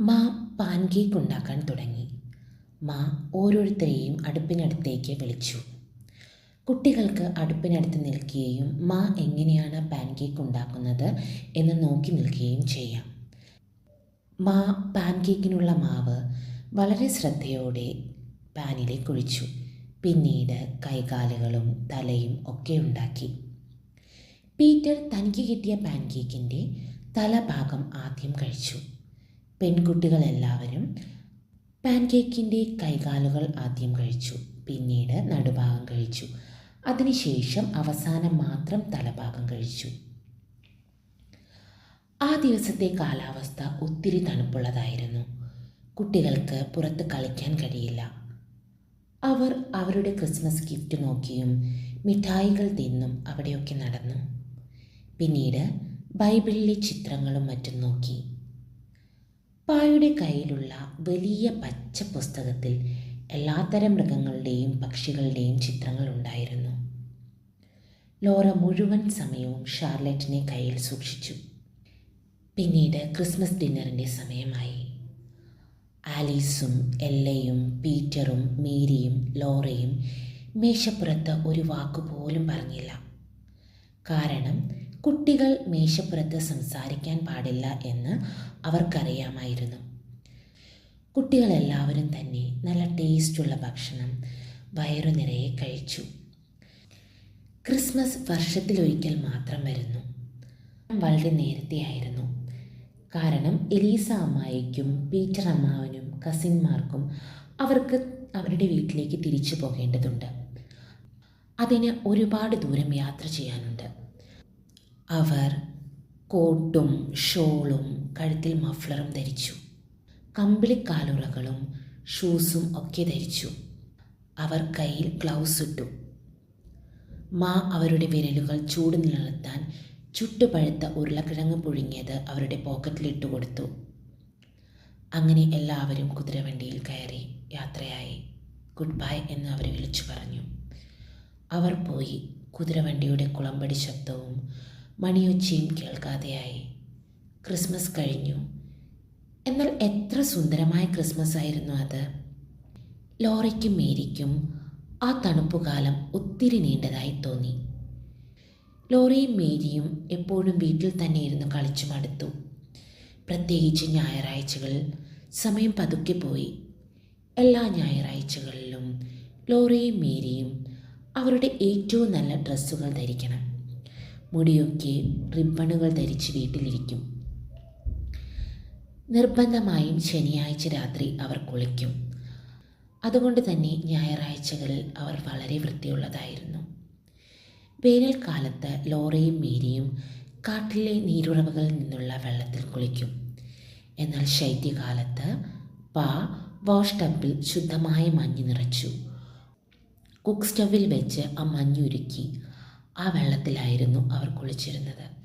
മാ pan cake ഉണ്ടാക്കാൻ തുടങ്ങി. മാ ഓരോരുത്തരെയും അടുപ്പിനടുത്തേക്ക് വിളിച്ചു. കുട്ടികൾക്ക് അടുപ്പിനടുത്ത് നിൽക്കുകയും മാ എങ്ങനെയാണ് പാൻ കേക്ക് ഉണ്ടാക്കുന്നത് എന്ന് നോക്കി നിൽക്കുകയും ചെയ്യാം. മാ പാൻ കേക്കിനുള്ള മാവ് വളരെ ശ്രദ്ധയോടെ പാനിലേക്ക് ഒഴിച്ചു പിന്നീട് കൈകാലുകളും തലയും ഒക്കെ ഉണ്ടാക്കി. പീറ്റർ തനിക്ക് കിട്ടിയ പാൻ കേക്കിന്റെ തലഭാഗം ആദ്യം കഴിച്ചു. പെൺകുട്ടികളെല്ലാവരും പാൻകേക്കിന്റെ കൈകാലുകൾ ആദ്യം കഴിച്ചു പിന്നീട് നടുഭാഗം കഴിച്ചു. അതിനുശേഷം അവസാനം മാത്രം തലഭാഗം കഴിച്ചു. ആ ദിവസത്തെ കാലാവസ്ഥ ഒത്തിരി തണുപ്പുള്ളതായിരുന്നു. കുട്ടികൾക്ക് പുറത്ത് കളിക്കാൻ കഴിയില്ല. അവർ അവരുടെ ക്രിസ്മസ് ഗിഫ്റ്റ് നോക്കിയും മിഠായികൾ തിന്നും അവിടെയൊക്കെ നടന്നു. പിന്നീട് ബൈബിളിലെ ചിത്രങ്ങളും മറ്റും നോക്കി. പായുടെ കയ്യിലുള്ള വലിയ പച്ച പുസ്തകത്തിൽ എല്ലാത്തരം മൃഗങ്ങളുടെയും പക്ഷികളുടെയും ചിത്രങ്ങൾ ഉണ്ടായിരുന്നു. ലോറ മുഴുവൻ സമയവും ഷാർലറ്റിനെ കയ്യിൽ സൂക്ഷിച്ചു. പിന്നീട് ക്രിസ്മസ് ഡിന്നറിന്റെ സമയമായി. ആലീസും എല്ലയും പീറ്ററും മേരിയും ലോറയും മേശപ്പുറത്ത് ഒരു വാക്കുപോലും പറഞ്ഞില്ല. കാരണം കുട്ടികൾ മേശപ്പുറത്ത് സംസാരിക്കാൻ പാടില്ല എന്ന് അവർക്കറിയാമായിരുന്നു. കുട്ടികളെല്ലാവരും തന്നെ നല്ല ടേസ്റ്റുള്ള ഭക്ഷണം വയറു നിറയെ കഴിച്ചു. ക്രിസ്മസ് വർഷത്തിലൊരിക്കൽ മാത്രം വരുന്നു. വളരെ നേരത്തെയായിരുന്നു. കാരണം എലീസ അമ്മായിക്കും പീറ്റർ അമ്മാവനും കസിന്മാർക്കും അവർക്ക് അവരുടെ വീട്ടിലേക്ക് തിരിച്ചു പോകേണ്ടതുണ്ട്. അതിന് ഒരുപാട് ദൂരം യാത്ര ചെയ്യാനുണ്ട്. അവർ കോട്ടും ഷോളും കഴുത്തിൽ മഫ്ലറും ധരിച്ചു. കമ്പിളിക്കാലുറകളും ഷൂസും ഒക്കെ ധരിച്ചു. അവർ കയ്യിൽ ഗ്ലൗസ് ഇട്ടു. മാ അവരുടെ വിരലുകൾ ചൂട് നിലനിർത്താൻ ചുട്ടുപഴുത്ത ഉരുളക്കിഴങ്ങ് പുഴുങ്ങിയത് അവരുടെ പോക്കറ്റിലിട്ട് കൊടുത്തു. അങ്ങനെ എല്ലാവരും കുതിരവണ്ടിയിൽ കയറി യാത്രയായി. ഗുഡ് ബൈ എന്ന് അവർ വിളിച്ചു പറഞ്ഞു. അവർ പോയി കുതിരവണ്ടിയുടെ കുളമ്പടി ശബ്ദവും മണിയൊച്ചയും കേൾക്കാതെയായി. ക്രിസ്മസ് കഴിഞ്ഞു. എന്നാൽ എത്ര സുന്ദരമായ ക്രിസ്മസ് ആയിരുന്നു അത്. ലോറയ്ക്കും മേരിക്കും ആ തണുപ്പുകാലം ഒത്തിരി നീണ്ടതായി തോന്നി. ലോറിയും മേരിയും എപ്പോഴും വീട്ടിൽ തന്നെ ഇരുന്ന് കളിച്ചു മടുത്തു. പ്രത്യേകിച്ച് ഞായറാഴ്ചകളിൽ സമയം പതുക്കെ പോയി. എല്ലാ ഞായറാഴ്ചകളിലും ലോറിയും മേരിയും അവരുടെ ഏറ്റവും നല്ല ഡ്രസ്സുകൾ ധരിക്കണം. മുടിയൊക്കെ റിബണുകൾ ധരിച്ച് വീട്ടിലിരിക്കും. നിർബന്ധമായും ശനിയാഴ്ച രാത്രി അവർ കുളിക്കും. അതുകൊണ്ട് തന്നെ ഞായറാഴ്ചകളിൽ അവർ വളരെ വൃത്തിയുള്ളതായിരുന്നു. വേനൽക്കാലത്ത് ലോറയും മേരിയും കാട്ടിലെ നീരുറവകളിൽ നിന്നുള്ള വെള്ളത്തിൽ കുളിക്കും. എന്നാൽ ശൈത്യകാലത്ത് പാ വാഷ് ടബിൽ ശുദ്ധമായ മഞ്ഞ് നിറച്ചു. കുക്ക് സ്റ്റവിൽ വെച്ച് ആ മഞ്ഞുരുക്കി ആ വെള്ളത്തിലായിരുന്നു അവർ കുളിച്ചിരുന്നത്.